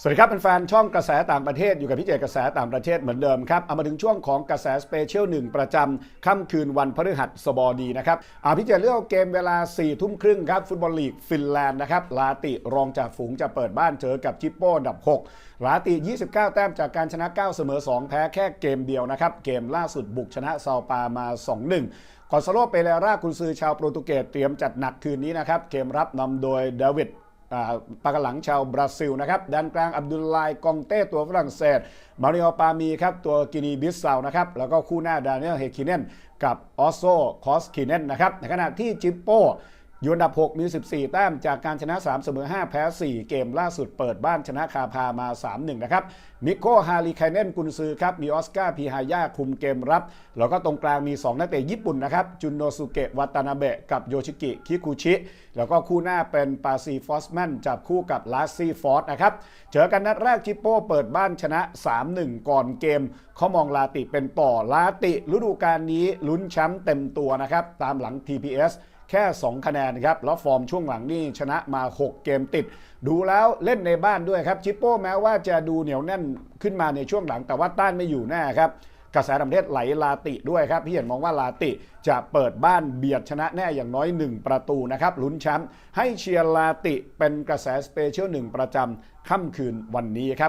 สวัสดีครับเป็นแฟนช่องกระแสต่างประเทศอยู่กับพี่เจกระแสต่างประเทศเหมือนเดิมครับเอามาถึงช่วงของกระแสสเปเชียลหนึ่งประจำค่ำคืนวันพฤหัสบดีนะครับอ่าพี่เจเลือกเกมเวลา4ี่ทุ่มครึ่งครับฟุตบอลลีกฟินแลนด์นะครับลาติรองจากฝูงจะเปิดบ้านเจอกับจิปโป้ดับ 6 ลาติ 29 แต้มจากการชนะ 9 เสมอ 2 แพ้แค่เกมเดียวนะครับเกมล่าสุดบุกชนะซาปามา 2-1กอนซาโลเปเรรากุนซือชาวโปรตุเกสเตรียมจัดหนักคืนนี้นะครับเกมรับนำโดยเดวิด ปากหลังชาวบราซิลนะครับด้านกลางอับดุลไลกองเต้ตัวฝรั่งเศส มาริโอปามีครับตัวกินีบิสซาวนะครับแล้วก็คู่หน้าดานิเอลเฮคิเนนกับออสโซคอสคิเนนนะครับในขณะที่จิปโป อยู่อันดับ 6 มี 14 แต้มจากการชนะ 3 เสมอ 5 แพ้ 4 เกมล่าสุดเปิดบ้านชนะคาพามา 3-1 นะครับ มิโคฮาริไคเนนกุนซือครับ มีออสการ์พีฮายาคุมเกมรับ แล้วก็ตรงกลางมี 2 นักเตะญี่ปุ่นนะครับ จุนโนสุเกะวัตานาเบะกับโยชิกิ คิคุชิ แล้วก็คู่หน้าเป็นปาซีฟอสแมนจับคู่กับลาซีฟอร์ดนะครับ เจอกันนัดแรกจิปโป้เปิดบ้านชนะ 3-1 ก่อนเกมเขามองลาติเป็นต่อลาติฤดูกาลนี้ลุ้นแชมป์เต็มตัวนะครับตามหลัง TPS แค่ 2 คะแนนครับแล้วฟอร์มช่วงหลังนี่ชนะมา 6 เกมติด ดูแล้วเล่นในบ้านด้วยครับจิปโป้แม้ว่าจะดูเหนียวแน่นขึ้นมาในช่วงหลังแต่ว่าต้านไม่อยู่แน่ครับกระแสต่างประเทศไหลลาติด้วยครับ พี่เห็นมองว่าลาติจะเปิดบ้านเบียดชนะแน่อย่างน้อย 1 ประตูนะครับลุ้นแชมป์ให้เชียร์ลาติเป็นกระแสสเปเชียลหนึ่งประจำค่ำคืนวันนี้ครับ